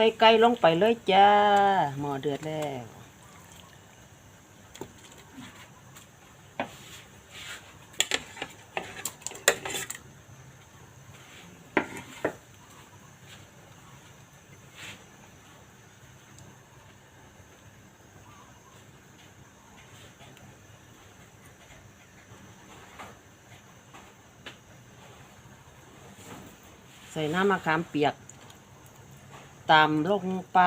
ส่ไก่ลงไปเลยจ้า หม้อเดือดแล้วใส่น้ำมะขามเปียก ตามลงไป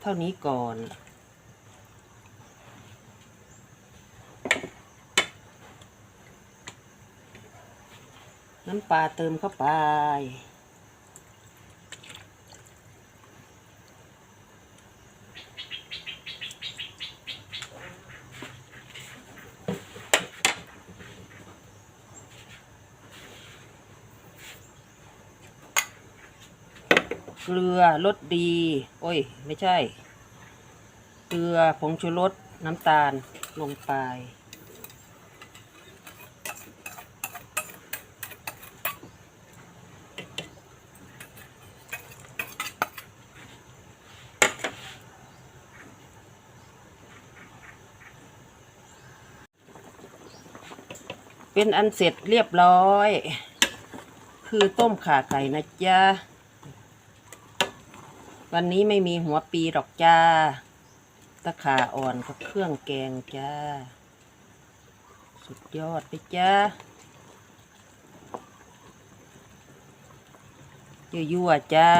เท่านี้ก่อนน้ำปลาเติมเข้าไป เกลือรสดี โอ้ย ไม่ใช่ เกลือผงชูรสน้ำตาลลงไป เป็นอันเสร็จเรียบร้อย คือต้มข่าไก่นะจ๊ะ วันนี้ไม่มีหัวปีหรอกจ้า ตะขาอ่อนกับเครื่องแกงจ้า สุดยอดไปจ้ายั่วๆจ้า